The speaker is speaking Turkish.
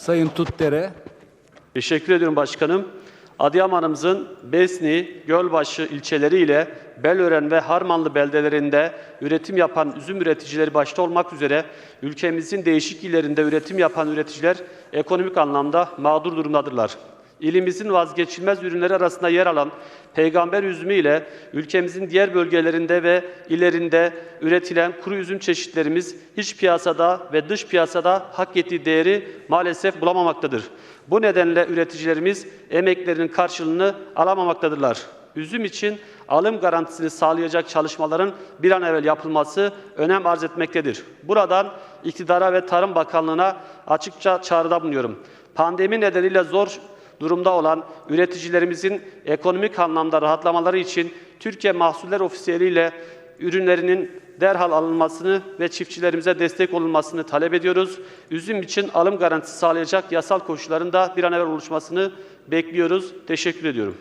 Sayın Tutdere. Teşekkür ediyorum başkanım. Adıyaman'ımızın Besni, Gölbaşı ilçeleriyle Belören ve Harmanlı beldelerinde üretim yapan üzüm üreticileri başta olmak üzere ülkemizin değişik illerinde üretim yapan üreticiler ekonomik anlamda mağdur durumdadırlar. İlimizin vazgeçilmez ürünleri arasında yer alan peygamber üzümü ile ülkemizin diğer bölgelerinde ve illerinde üretilen kuru üzüm çeşitlerimiz hiç piyasada ve dış piyasada hak ettiği değeri maalesef bulamamaktadır. Bu nedenle üreticilerimiz emeklerinin karşılığını alamamaktadırlar. Üzüm için alım garantisini sağlayacak çalışmaların bir an evvel yapılması önem arz etmektedir. Buradan iktidara ve Tarım Bakanlığı'na açıkça çağrıda bulunuyorum. Pandemi nedeniyle zor durumda olan üreticilerimizin ekonomik anlamda rahatlamaları için Türkiye Mahsuller Ofisi ile ürünlerinin derhal alınmasını ve çiftçilerimize destek olunmasını talep ediyoruz. Üzüm için alım garantisi sağlayacak yasal koşulların da bir an evvel oluşmasını bekliyoruz. Teşekkür ediyorum.